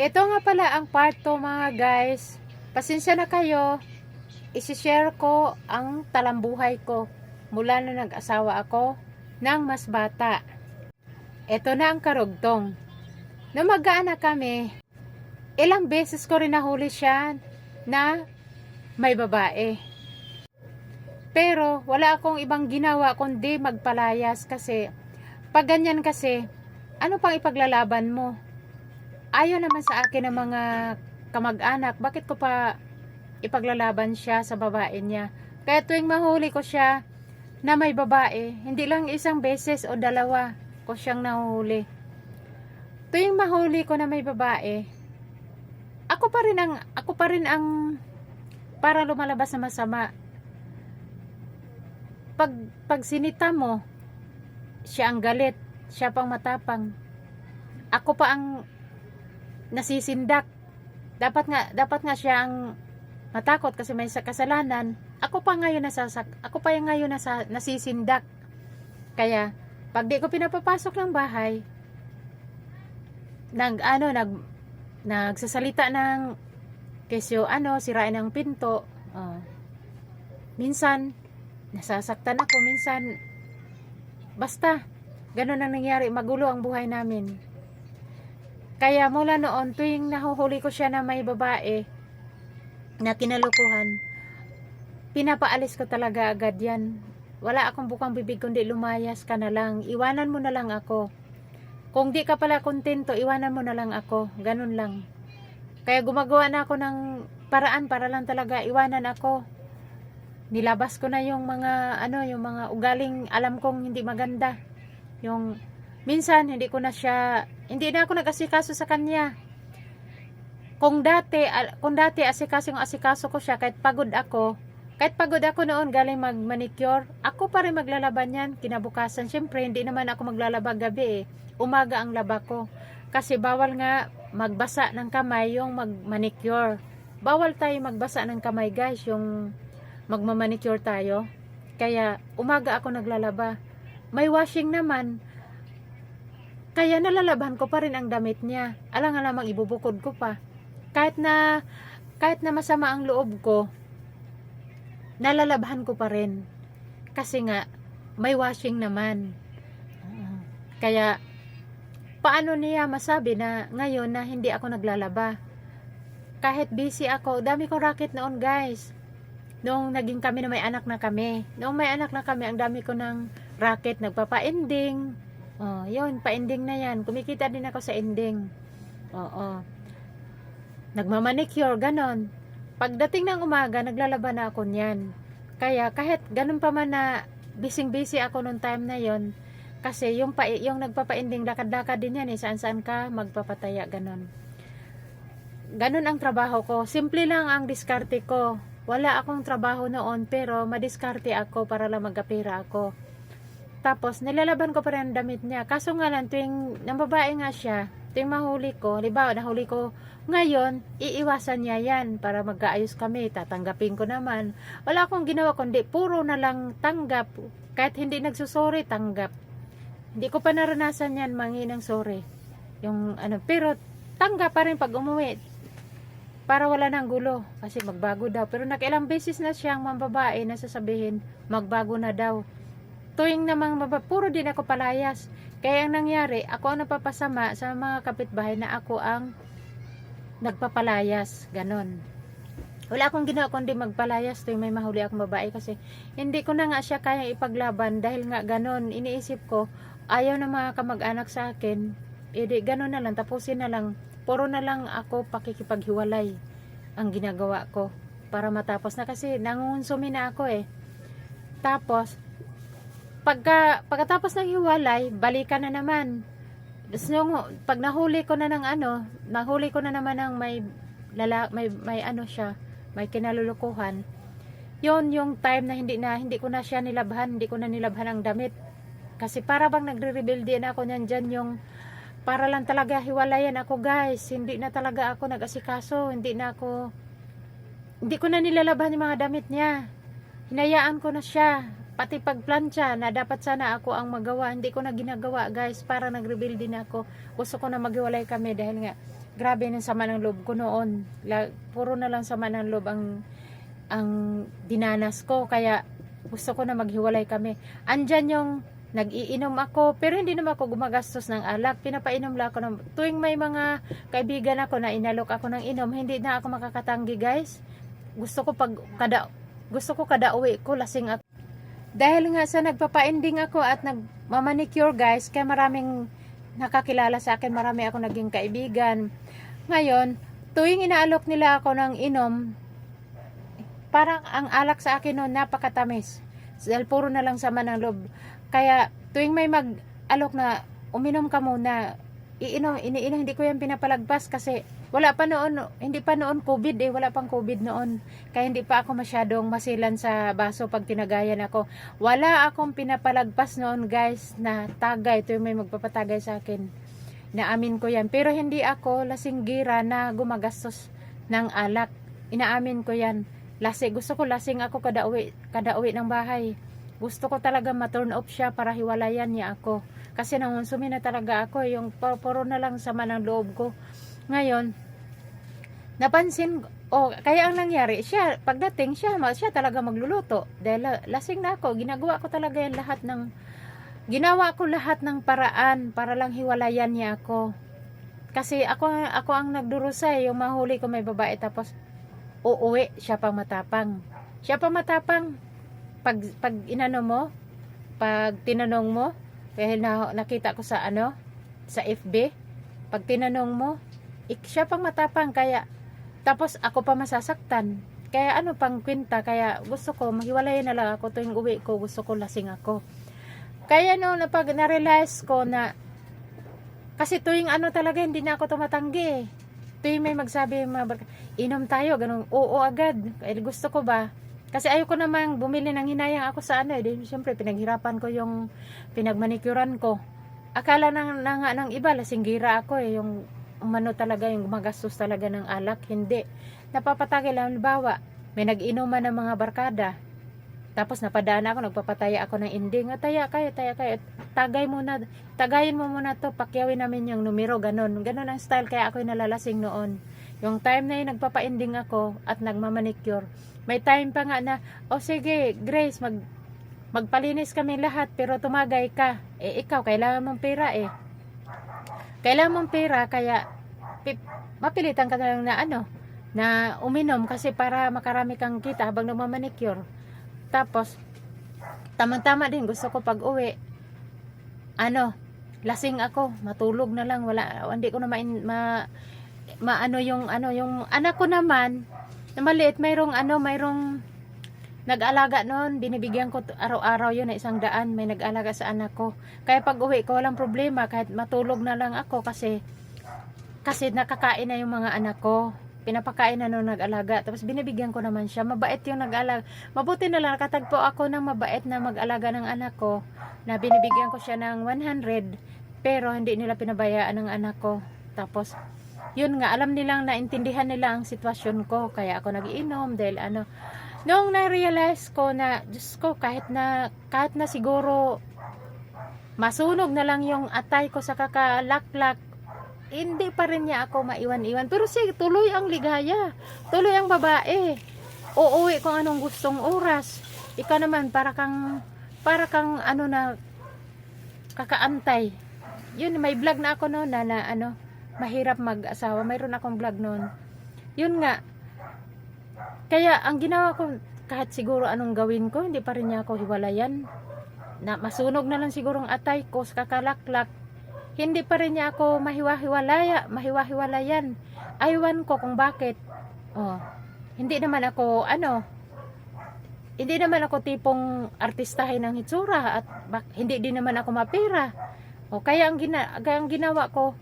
Ito nga pala ang part 2 mga guys. Pasensya na kayo. Isishare ko ang talambuhay ko mula na nag-asawa ako ng mas bata. Ito na ang karugtong. Nung mag-aanak kami, ilang beses ko rin nahuli siya na may babae. Pero wala akong ibang ginawa kundi magpalayas kasi pag ganyan kasi, ano pang ipaglalaban mo? Ayaw naman sa akin ng mga kamag-anak, bakit ko pa ipaglalaban siya sa babae niya? Kaya tuwing mahuli ko siya na may babae, hindi lang isang beses o dalawa ko siyang nahuli. Tuwing mahuli ko na may babae, ako pa rin ang ako pa rin ang para lumalabas na masama. Pag pag sinita mo, siya ang galit, siya pang matapang. Ako pa ang nasisindak. Dapat nga dapat nga siya ang matakot kasi may sa- kasalanan. Ako pa ngayon nasasak, ako pa yung ngayon nasa, nasisindak. Kaya pag di ko pinapapasok ng bahay, nag ano nag nagsasalita ng kesyo ano sirain ng pinto. oh. minsan nasasaktan ako, minsan basta ganun ang nangyari, magulo ang buhay namin. Kaya mula noon, tuwing nahuhuli ko siya na may babae na kinalukuhan, pinapaalis ko talaga agad yan. Wala akong bukang bibig kundi lumayas ka na lang. Iwanan mo na lang ako. Kung di ka pala kontento, iwanan mo na lang ako. Ganun lang. Kaya gumagawa na ako ng paraan para lang talaga iwanan ako. Nilabas ko na yung mga ano, yung mga ugaling alam kong hindi maganda. Yung minsan hindi ko na siya hindi na ako nag-asikaso sa kanya. Kung dati kung dati asikaso yung asikaso ko siya kahit pagod ako, kahit pagod ako noon galing mag-manicure, ako pa rin maglalaban yan kinabukasan. Siyempre, hindi naman ako maglalaba gabi eh. Umaga ang laba ko. Kasi bawal nga magbasa ng kamay yung mag-manicure. Bawal tayo magbasa ng kamay guys, yung magmamanicure tayo. Kaya umaga ako naglalaba. May washing naman. Kaya nalalaban ko pa rin ang damit niya. Alang alamang ibubukod ko pa. Kahit na kahit na masama ang loob ko, nalalabahan ko pa rin. Kasi nga, may washing naman. Kaya, paano niya masabi na ngayon na hindi ako naglalaba? Kahit busy ako, dami kong racket noon guys. Noong naging kami na may anak na kami. Noong may anak na kami, ang dami ko ng racket, nagpapa-ending. Oh, yun, pa-ending na yan. Kumikita din ako sa ending. Oo. Nagmamanicure, ganon. Pagdating ng umaga, naglalaba na ako niyan. Kaya kahit ganun pa man na busy-busy ako nung time na yon kasi yung, pa, yung nagpapa-ending lakad-lakad din yan eh, saan-saan ka magpapataya, ganon. Ganon ang trabaho ko. Simple lang ang diskarte ko. Wala akong trabaho noon pero madiskarte ako para lang magkapira ako. Tapos, nilalaban ko pa rin damit niya. Kaso nga lang, tuwing nang babae nga siya, tuwing mahuli ko, halimbawa, nahuli ko ngayon, iiwasan niya yan para magkaayos kami. Tatanggapin ko naman. Wala akong ginawa kundi puro na lang tanggap. Kahit hindi nagsusori, tanggap. Hindi ko pa naranasan yan, mangi ng sorry. Yung ano, pero tanggap pa rin pag umuwi. Para wala nang gulo. Kasi magbago daw. Pero nakilang beses na siyang mambabae na sasabihin, magbago na daw tuwing namang maba, puro din ako palayas. Kaya ang nangyari, ako ang napapasama sa mga kapitbahay na ako ang nagpapalayas. Ganon. Wala akong ginawa kundi magpalayas tuwing may mahuli akong babae kasi hindi ko na nga siya kaya ipaglaban dahil nga ganon. Iniisip ko, ayaw na mga kamag-anak sa akin. Edi ganon na lang, tapusin na lang. Puro na lang ako pakikipaghiwalay ang ginagawa ko para matapos na kasi nangungonsumi na ako eh. Tapos, pagka, pagkatapos ng hiwalay, balikan na naman. Tapos yung, pag nahuli ko na ng ano, nahuli ko na naman ng may, lala, may, may ano siya, may kinalulukuhan. Yon yung time na hindi na, hindi ko na siya nilabhan, hindi ko na nilabhan ang damit. Kasi para bang nagre-rebelde na ako nyan dyan yung, para lang talaga hiwalayan ako guys. Hindi na talaga ako nag-asikaso, hindi na ako, hindi ko na nilalabhan yung mga damit niya. Hinayaan ko na siya pati pagplansya na dapat sana ako ang magawa hindi ko na ginagawa guys para nag-rebuild din ako gusto ko na maghiwalay kami dahil nga grabe ng sama ng loob ko noon. Puro na lang sama ng loob ang ang dinanas ko kaya gusto ko na maghiwalay kami. Andyan yung nag-iinom ako pero hindi naman ako gumagastos ng alak. Pinapainom lang ako ng tuwing may mga kaibigan ako na inalok ako ng inom, hindi na ako makakatanggi, guys. Gusto ko pag kada gusto ko kada uwi ko lasing ako. Dahil nga sa nagpapa-ending ako at nagmamanicure guys, kaya maraming nakakilala sa akin, marami ako naging kaibigan. Ngayon, tuwing inaalok nila ako ng inom, parang ang alak sa akin noon napakatamis. Dahil puro na lang sama ng loob. Kaya tuwing may mag-alok na uminom ka muna, iinom, iniinom, hindi ko yan pinapalagpas kasi wala pa noon, hindi pa noon COVID eh, wala pang COVID noon. Kaya hindi pa ako masyadong masilan sa baso pag tinagayan ako. Wala akong pinapalagpas noon guys na tagay, tuwing may magpapatagay sa akin. Naamin ko yan. Pero hindi ako lasinggira na gumagastos ng alak. Inaamin ko yan. Lasing, gusto ko lasing ako kada uwi, kada uwi ng bahay. Gusto ko talaga ma-turn off siya para hiwalayan niya ako. Kasi nangonsumi na talaga ako, yung pu- puro na lang sama ng loob ko. Ngayon, napansin, oh, kaya ang nangyari, siya, pagdating siya, siya talaga magluluto. Dahil la- lasing na ako, ginagawa ko talaga yan lahat ng, ginawa ko lahat ng paraan para lang hiwalayan niya ako. Kasi ako, ako ang nagdurusa yung mahuli ko may babae tapos uuwi, siya pa matapang. Siya pa matapang. Pag, pag inano mo, pag tinanong mo, dahil na, nakita ko sa ano, sa FB, pag tinanong mo, ik, siya pang matapang, kaya, tapos ako pa masasaktan. Kaya ano pang kwenta, kaya gusto ko, maghiwalay na lang ako tuwing uwi ko, gusto ko lasing ako. Kaya no, napag na-realize ko na, kasi tuwing ano talaga, hindi na ako tumatanggi. Tuwing may magsabi, mga inom tayo, ganun, oo agad. Eh, gusto ko ba? Kasi ayoko namang bumili ng hinayang ako sa ano eh. Siyempre, pinaghirapan ko yung pinagmanikuran ko. Akala na, na nga ng iba, lasinggira ako eh. Yung umano talaga, yung gumagastos talaga ng alak. Hindi. Napapatagil, halimbawa, may nag-inuman ng mga barkada. Tapos napadaan ako, nagpapataya ako ng ending. Ah, taya kayo, taya kayo. Tagay muna, tagayin mo muna to, pakyawin namin yung numero, ganun. Ganun ang style, kaya ako'y nalalasing noon. Yung time na yun, nagpapa-ending ako at nagmamanicure. May time pa nga na, oh sige, Grace, mag, magpalinis kami lahat, pero tumagay ka. Eh, ikaw, kailangan mong pera eh. Kailangan mong pera, kaya pi- mapilitan ka na lang na ano, na uminom kasi para makarami kang kita habang nagmamanicure. Tapos, tamang-tama din, gusto ko pag uwi, ano, lasing ako, matulog na lang, wala, hindi ko na main, ma, maano yung, ano, yung anak ko naman, na maliit, mayroong, ano, mayroong, nag-alaga noon, binibigyan ko araw-araw yun na isang daan, may nag-alaga sa anak ko. Kaya pag uwi ko, walang problema, kahit matulog na lang ako kasi, kasi nakakain na yung mga anak ko. Pinapakain na nung nag-alaga. Tapos binibigyan ko naman siya. Mabait yung nag-alaga. Mabuti na lang, nakatagpo ako ng mabait na mag-alaga ng anak ko. Na binibigyan ko siya ng 100. Pero hindi nila pinabayaan ng anak ko. Tapos, yun nga, alam nilang naintindihan nila ang sitwasyon ko. Kaya ako nagiinom dahil ano. Noong na-realize ko na, Diyos ko, kahit na, kahit na siguro masunog na lang yung atay ko sa kakalaklak, hindi pa rin niya ako maiwan-iwan. Pero sige, tuloy ang ligaya. Tuloy ang babae. Uuwi kung anong gustong oras. Ikaw naman, para kang, para kang ano na, kakaantay. Yun, may vlog na ako noon na, na ano, mahirap mag-asawa. Mayroon akong vlog noon. Yun nga. Kaya, ang ginawa ko, kahit siguro anong gawin ko, hindi pa rin niya ako hiwalayan. Na, masunog na lang siguro ang atay ko sa kakalaklak hindi pa rin niya ako mahiwa-hiwalaya, mahiwa-hiwalayan. Aywan ko kung bakit. Oh, hindi naman ako, ano, hindi naman ako tipong artistahin ng hitsura at bak- hindi din naman ako mapira. O kaya ang, gina- ang ginawa ko,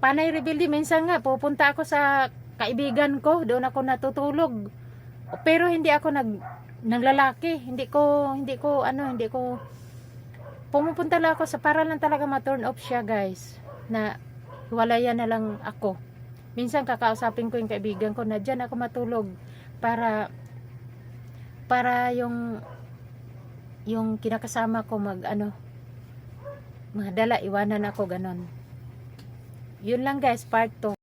panay rebuildi, minsan nga pupunta ako sa kaibigan ko, doon ako natutulog. Pero hindi ako nag naglalaki, hindi ko hindi ko ano, hindi ko pumupunta lang ako sa para lang talaga ma-turn off siya guys na walayan na lang ako. Minsan kakausapin ko yung kaibigan ko na dyan ako matulog para para yung yung kinakasama ko mag ano mga dala iwanan ako ganon. Yun lang guys part 2